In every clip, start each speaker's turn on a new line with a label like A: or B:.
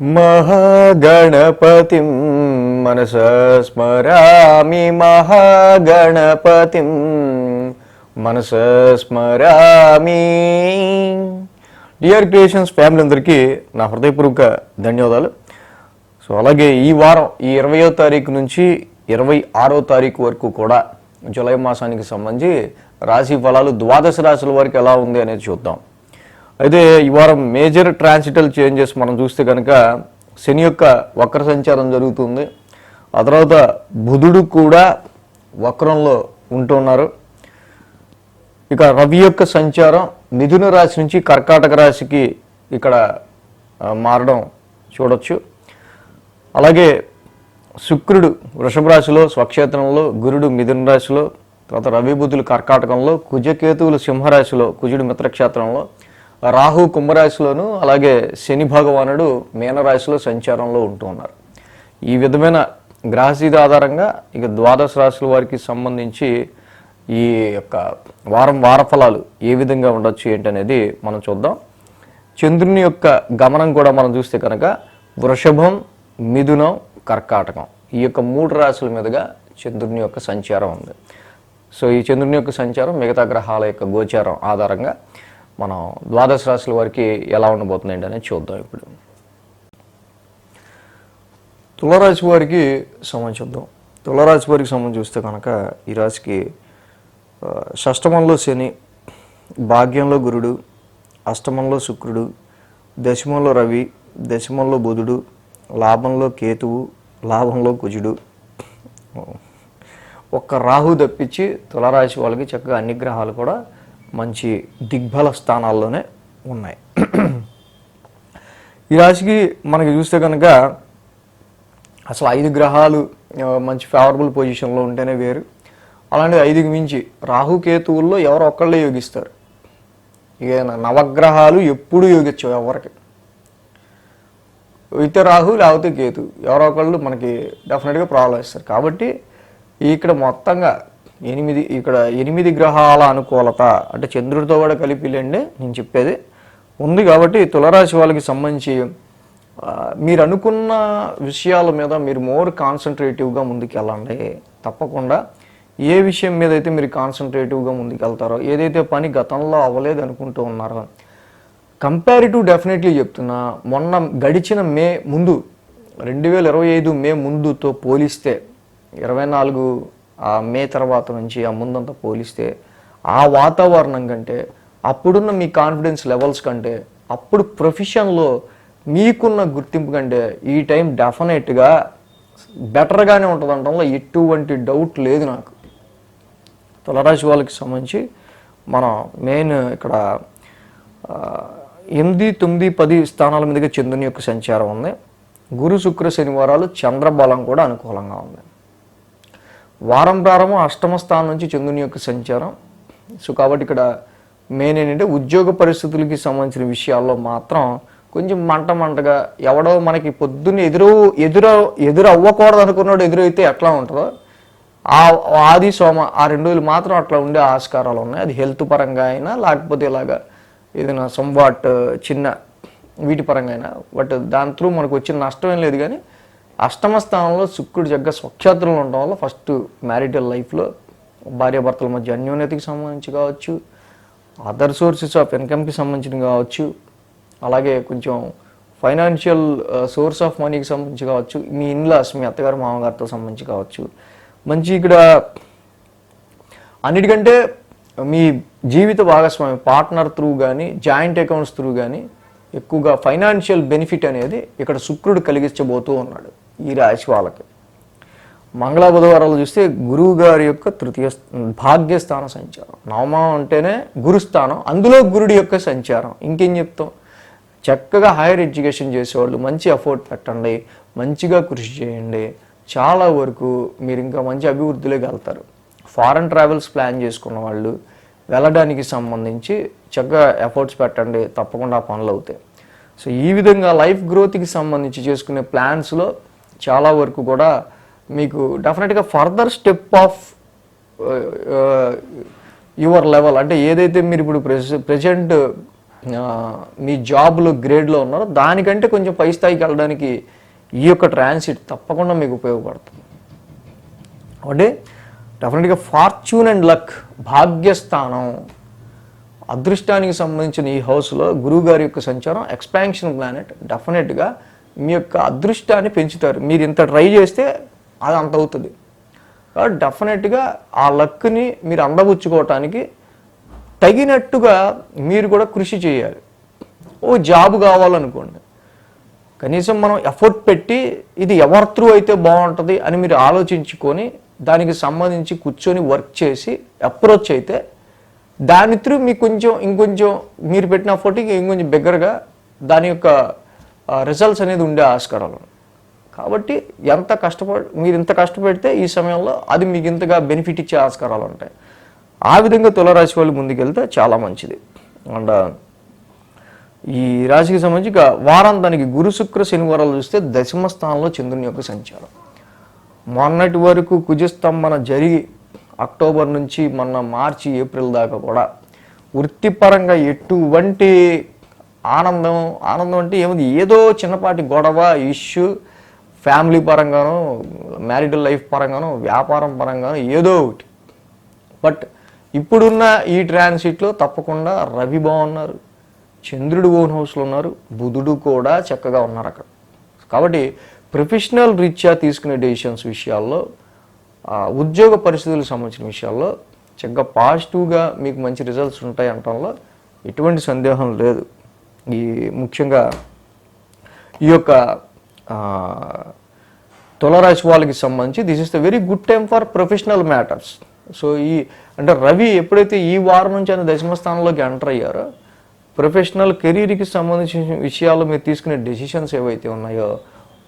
A: మహాగణపతి మనస స్మరామి మహాగణపతిం మనస స్మరామి. డియర్ క్రియేషన్స్ ఫ్యామిలీ అందరికీ నా హృదయపూర్వక ధన్యవాదాలు. సో అలాగే ఈ వారం ఈ ఇరవయో తారీఖు నుంచి ఇరవై ఆరో తారీఖు వరకు కూడా జూలై మాసానికి సంబంధించి రాశి ఫలాలు ద్వాదశ రాశుల వరకు ఎలా ఉంది అనేది చూద్దాం. అయితే ఈ వారం మేజర్ ట్రాన్సిటల్ చేంజెస్ మనం చూస్తే కనుక శని యొక్క వక్ర సంచారం జరుగుతుంది. ఆ తర్వాత బుధుడు కూడా వక్రంలో ఉంటున్నారు. ఇక రవి యొక్క సంచారం మిథున రాశి నుంచి కర్కాటక రాశికి ఇక్కడ మారడం చూడొచ్చు. అలాగే శుక్రుడు వృషభ రాశిలో స్వక్షేత్రంలో గురుడు మిథున రాశిలో తర్వాత రవి బుధులు కర్కాటకంలో కుజకేతువులు సింహరాశిలో కుజుడు మిత్రక్షేత్రంలో రాహు కుంభరాశిలోను అలాగే శని భగవానుడు మీనరాశిలో సంచారంలో ఉంటూ ఉన్నారు. ఈ విధమైన గ్రహస్థితి ఆధారంగా ఇక ద్వాదశ రాశుల వారికి సంబంధించి ఈ యొక్క వారం వార ఫలాలు ఏ విధంగా ఉండొచ్చు ఏంటనేది మనం చూద్దాం. చంద్రుని యొక్క గమనం కూడా మనం చూస్తే కనుక వృషభం మిథునం కర్కాటకం ఈ యొక్క మూడు రాశుల మీదుగా చంద్రుని యొక్క సంచారం ఉంది. సో ఈ చంద్రుని యొక్క సంచారం మిగతా గ్రహాల యొక్క గోచారం ఆధారంగా మనం ద్వాదశ రాశుల వారికి ఎలా ఉండబోతుందండి అనేది చూద్దాం ఇప్పుడు. తులరాశి వారికి సంబంధించి చూద్దాం. తులరాశి వారికి సంబంధించి చూస్తే కనుక ఈ రాశికి షష్టమంలో శని భాగ్యంలో గురుడు అష్టమంలో శుక్రుడు దశమంలో రవి దశమంలో బుధుడు లాభంలో కేతువు లాభంలో కుజుడు. ఒక్క రాహు తప్పించి తులరాశి వాళ్ళకి చక్కగా అన్ని గ్రహాలు కూడా మంచి దిగ్బల స్థానాల్లోనే ఉన్నాయి. ఈ రాశికి మనకి చూస్తే కనుక అసలు ఐదు గ్రహాలు మంచి ఫేవరబుల్ పొజిషన్లో ఉంటేనే వేరు. అలాంటి ఐదుకి మించి రాహు కేతువుల్లో ఎవరో ఒక్కళ్ళే యోగిస్తారు. ఇక నవగ్రహాలు ఎప్పుడు యోగించవు ఎవరికి. అయితే రాహు లేకపోతే కేతు ఎవరో ఒకళ్ళు మనకి డెఫినెట్గా ప్రాబ్లం ఇస్తారు కాబట్టి ఇక్కడ మొత్తంగా ఎనిమిది ఇక్కడ ఎనిమిది గ్రహాల అనుకూలత అంటే చంద్రుడితో కూడా కలిపి లేండి నేను చెప్పేది. ఉంది కాబట్టి తులరాశి వాళ్ళకి సంబంధించి మీరు అనుకున్న విషయాల మీద మీరు మోర్ కాన్సన్ట్రేటివ్గా ముందుకెళ్ళండి. తప్పకుండా. ఏ విషయం మీద అయితే మీరు కాన్సన్ట్రేటివ్గా ముందుకెళ్తారో ఏదైతే పని గతంలో అవ్వలేదు అనుకుంటూ ఉన్నారో కంపారిటివ్ డెఫినెట్లీ చెప్తున్నా మొన్న గడిచిన మే ముందు రెండు వేల ఇరవై ఐదు మే ముందుతో పోలిస్తే ఇరవై నాలుగు ఆ మే తర్వాత నుంచి ఆ ముందంతా పోలిస్తే ఆ వాతావరణం కంటే అప్పుడున్న మీ కాన్ఫిడెన్స్ లెవెల్స్ కంటే అప్పుడు ప్రొఫెషన్లో మీకున్న గుర్తింపు కంటే ఈ టైం డెఫినెట్గా బెటర్గానే ఉంటుంది అనడంలో ఎటువంటి డౌట్ లేదు నాకు. తులరాశి వాళ్ళకి సంబంధించి మనం మెయిన్ ఇక్కడ ఎనిమిది తొమ్మిది పది స్థానాల మీదుగా చంద్రుని యొక్క సంచారం ఉంది. గురు శుక్ర శనివారాలు చంద్రబలం కూడా అనుకూలంగా ఉంది. వారం ప్రారంభం అష్టమ స్థానం నుంచి చంద్రుని యొక్క సంచారం. సో కాబట్టి ఇక్కడ మెయిన్ ఏంటంటే ఉద్యోగ పరిస్థితులకి సంబంధించిన విషయాల్లో మాత్రం కొంచెం మంట మంటగా ఎవడో మనకి పొద్దున్న ఎదురు ఎదురు ఎదురు అవ్వకూడదు అనుకున్నాడు ఎదురైతే ఎట్లా ఉంటుందో ఆ ఆది సోమ ఆ రెండు రోజులు మాత్రం అట్లా ఉండే ఆస్కారాలు ఉన్నాయి. అది హెల్త్ పరంగా అయినా లేకపోతే ఇలాగా ఏదైనా సంవాట్ చిన్న వీటి పరంగా అయినా. బట్ దాని త్రూ మనకు వచ్చిన నష్టం ఏం లేదు కానీ అష్టమ స్థానంలో శుక్రుడు జగ్గ స్వక్షేత్రంలో ఉండడం వల్ల ఫస్ట్ మ్యారిటల్ లైఫ్లో భార్యాభర్తల మధ్య అన్యోన్యతకి సంబంధించి కావచ్చు అదర్ సోర్సెస్ ఆఫ్ ఇన్కమ్కి సంబంధించిన కావచ్చు అలాగే కొంచెం ఫైనాన్షియల్ సోర్స్ ఆఫ్ మనీకి సంబంధించి కావచ్చు మీ ఇన్లాస్ మీ అత్తగారు మామగారితో సంబంధించి కావచ్చు. మంచి ఇక్కడ అన్నిటికంటే మీ జీవిత భాగస్వామి పార్ట్నర్ త్రూ కానీ జాయింట్ అకౌంట్స్ త్రూ కానీ ఎక్కువగా ఫైనాన్షియల్ బెనిఫిట్ అనేది ఇక్కడ శుక్రుడు కలిగించబోతూ ఉన్నాడు. ఈ రాశి వాళ్ళకి. మంగళ బుధవారాలు చూస్తే గురువు గారి యొక్క తృతీయ భాగ్యస్థానం భాగ్యస్థాన సంచారం. నవమం అంటేనే గురుస్థానం అందులో గురుడి యొక్క సంచారం. ఇంకేం చెప్తాం? చక్కగా హైయర్ ఎడ్యుకేషన్ చేసేవాళ్ళు మంచి ఎఫర్ట్ పెట్టండి మంచిగా కృషి చేయండి. చాలా వరకు మీరు ఇంకా మంచి అభివృద్ధిలోకి వెళ్తారు. ఫారెన్ ట్రావెల్స్ ప్లాన్ చేసుకున్న వాళ్ళు వెళ్ళడానికి సంబంధించి చక్కగా ఎఫర్ట్స్ పెట్టండి తప్పకుండా పనులు అవుతాయి. సో ఈ విధంగా లైఫ్ గ్రోత్కి సంబంధించి చేసుకునే ప్లాన్స్లో చాలా వరకు కూడా మీకు డెఫినెట్గా further step of your level అంటే ఏదైతే మీరు ఇప్పుడు ప్రెసెంట్ ఆ, uh, మీ జాబ్లో గ్రేడ్లో ఉన్నారో దానికంటే కొంచెం పై స్థాయికి వెళ్ళడానికి ఈ యొక్క ట్రాన్సిట్ తప్పకుండా మీకు ఉపయోగపడుతుంది. అంటే డెఫినెట్గా ఫార్చ్యూన్ అండ్ లక్ భాగ్యస్థానం అదృష్టానికి సంబంధించిన ఈ హౌస్లో గురువు గారి యొక్క సంచారం ఎక్స్పాన్షన్ ప్లానెట్ డెఫినెట్గా మీ యొక్క అదృష్టాన్ని పెంచుతారు. మీరు ఇంత ట్రై చేస్తే అది అంత అవుతుంది. కాబట్టి డెఫినెట్గా ఆ లక్ని మీరు అందబుచ్చుకోవటానికి తగినట్టుగా మీరు కూడా కృషి చేయాలి. ఓ జాబ్ కావాలనుకోండి. కనీసం మనం ఎఫర్ట్ పెట్టి ఇది ఎవరి త్రూ అయితే బాగుంటుంది అని మీరు ఆలోచించుకొని దానికి సంబంధించి కూర్చొని వర్క్ చేసి అప్రోచ్ అయితే దాని త్రూ మీకు కొంచెం ఇంకొంచెం మీరు పెట్టిన ఎఫర్ట్కి ఇంకొంచెం బిగ్గరగా దాని యొక్క రిజల్ట్స్ అనేది ఉండే ఆస్కారాలు. కాబట్టి ఎంత కష్టపడి మీరు ఇంత కష్టపెడితే ఈ సమయంలో అది మీకు ఇంతగా బెనిఫిట్ ఇచ్చే ఆస్కారాలు ఉంటాయి. ఆ విధంగా తులరాశి వాళ్ళు ముందుకెళ్తే చాలా మంచిది. అండ్ ఈ రాశికి సంబంధించి ఇక వారాంతానికి గురు శుక్ర శనివారాలు చూస్తే దశమ స్థానంలో చంద్రుని యొక్క సంచారం. మొన్నటి వరకు కుజస్తంభన జరిగి అక్టోబర్ నుంచి మొన్న మార్చి ఏప్రిల్ దాకా కూడా వృత్తిపరంగా ఎటువంటి ఆనందం ఆనందం అంటే ఏముంది? ఏదో చిన్నపాటి గొడవ ఇష్యూ ఫ్యామిలీ పరంగానో మ్యారిటల్ లైఫ్ పరంగానో వ్యాపారం పరంగానో ఏదో ఒకటి. బట్ ఇప్పుడున్న ఈ ట్రాన్సిట్లో తప్పకుండా రవి బాగున్నారు చంద్రుడు ఓన్ హౌస్లో ఉన్నారు బుధుడు కూడా చక్కగా ఉన్నారు అక్కడ. కాబట్టి ప్రొఫెషనల్ రీత్యా తీసుకునే డెసిషన్స్ విషయాల్లో ఉద్యోగ పరిస్థితులకు సంబంధించిన విషయాల్లో చక్కగా పాజిటివ్గా మీకు మంచి రిజల్ట్స్ ఉంటాయి అనటంలో ఎటువంటి సందేహం లేదు. ఈ ముఖ్యంగా ఈ యొక్క తులరాశి వాళ్ళకి సంబంధించి this is the very good time for professional matters so ఈ అంటే రవి ఎప్పుడైతే ఈ వారం నుంచి ఆయన దశమ స్థానంలోకి ఎంటర్ అయ్యారో ప్రొఫెషనల్ కెరీర్కి సంబంధించిన విషయాలు మీరు తీసుకునే డెసిషన్స్ ఏవైతే ఉన్నాయో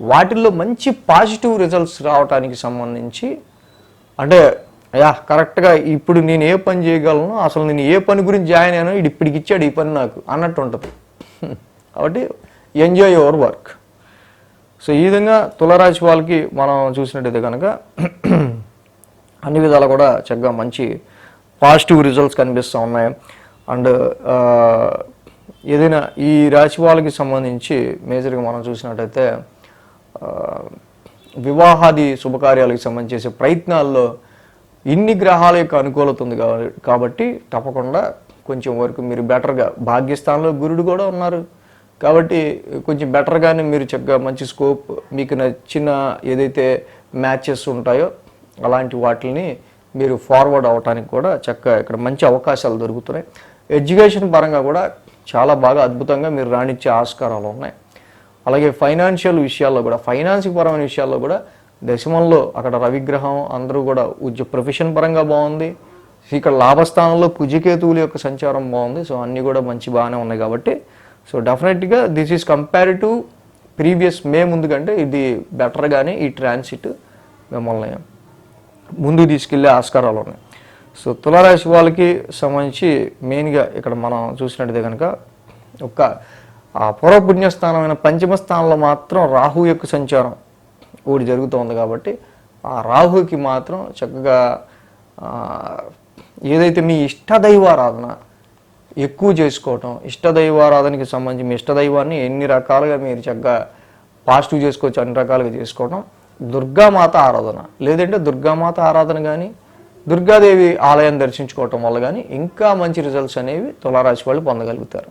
A: వాటిల్లో మంచి పాజిటివ్ రిజల్ట్స్ రావడానికి సంబంధించి అంటే యా కరెక్ట్గా ఇప్పుడు నేను ఏ పని చేయగలను అసలు నేను ఏ పని గురించి జాయిన్ అయ్యానో ఇది ఇప్పటికి ఇచ్చాడు ఈ పని నాకు అన్నట్టు ఉంటుంది. కాబట్టి ఎంజాయ్ యువర్ వర్క్ సో ఈ విధంగా తులరాశి వాళ్ళకి మనం చూసినట్టయితే కనుక అన్ని విధాలు కూడా చక్కగా మంచి పాజిటివ్ రిజల్ట్స్ కనిపిస్తూ ఉన్నాయి. అండ్ ఏదైనా ఈ రాశి వాళ్ళకి సంబంధించి మేజర్గా మనం చూసినట్టయితే వివాహాది శుభకార్యాలకు సంబంధించి ప్రయత్నాల్లో ఇన్ని గ్రహాల యొక్క అనుకూలత ఉంది కాబట్టి తప్పకుండా కొంచెం వరకు మీరు బెటర్గా భాగ్యస్థానంలో గురుడు కూడా ఉన్నారు. కాబట్టి కొంచెం బెటర్గానే మీరు చక్కగా మంచి స్కోప్ మీకు నచ్చిన ఏదైతే మ్యాచెస్ ఉంటాయో అలాంటి వాటిని మీరు ఫార్వర్డ్ అవ్వడానికి కూడా చక్కగా ఇక్కడ మంచి అవకాశాలు దొరుకుతున్నాయి. ఎడ్యుకేషన్ పరంగా కూడా చాలా బాగా అద్భుతంగా మీరు రాణించే ఆస్కారాలు ఉన్నాయి. అలాగే ఫైనాన్షియల్ విషయాల్లో కూడా ఫైనాన్స్ పరమైన విషయాల్లో కూడా దశమంలో అక్కడ రవిగ్రహం అందరూ కూడా ఉద్యోగ ప్రొఫెషన్ పరంగా బాగుంది. ఇక్కడ లాభస్థానంలో కుజికేతువుల యొక్క సంచారం బాగుంది. సో అన్నీ కూడా మంచి బాగానే ఉన్నాయి కాబట్టి సో డెఫినెట్గా this is compare to previous మే ముందు కంటే ఇది బెటర్గానే ఈ ట్రాన్సిట్ మిమ్మల్ని ముందుకు తీసుకెళ్ళే ఆస్కారాలు ఉన్నాయి. సో తులారాశి వాళ్ళకి సంబంధించి మెయిన్గా ఇక్కడ మనం చూసినట్టయితే కనుక ఒక ఆ పూర్వపుణ్య స్థానమైన పంచమ స్థానంలో మాత్రం రాహు యొక్క సంచారం ఒకటి జరుగుతోంది కాబట్టి ఆ రాహుకి మాత్రం చక్కగా ఏదైతే మీ ఇష్టదైవారాధన ఎక్కువ చేసుకోవటం. ఇష్టదైవారాధనకి సంబంధించి మీ ఇష్టదైవాన్ని ఎన్ని రకాలుగా మీరు చక్కగా పాజిటివ్ చేసుకోవచ్చు అన్ని రకాలుగా చేసుకోవటం. దుర్గామాత ఆరాధన. లేదంటే దుర్గామాత ఆరాధన కానీ దుర్గాదేవి ఆలయం దర్శించుకోవటం వల్ల కానీ ఇంకా మంచి రిజల్ట్స్ అనేవి తులారాశి వాళ్ళు పొందగలుగుతారు.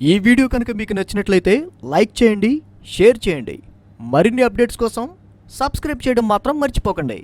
B: ఈ వీడియో కనుక మీకు నచ్చినట్లయితే లైక్ చేయండి షేర్ చేయండి. మరిన్ని అప్డేట్స్ కోసం సబ్స్క్రైబ్ చేయడం మాత్రం మర్చిపోకండి.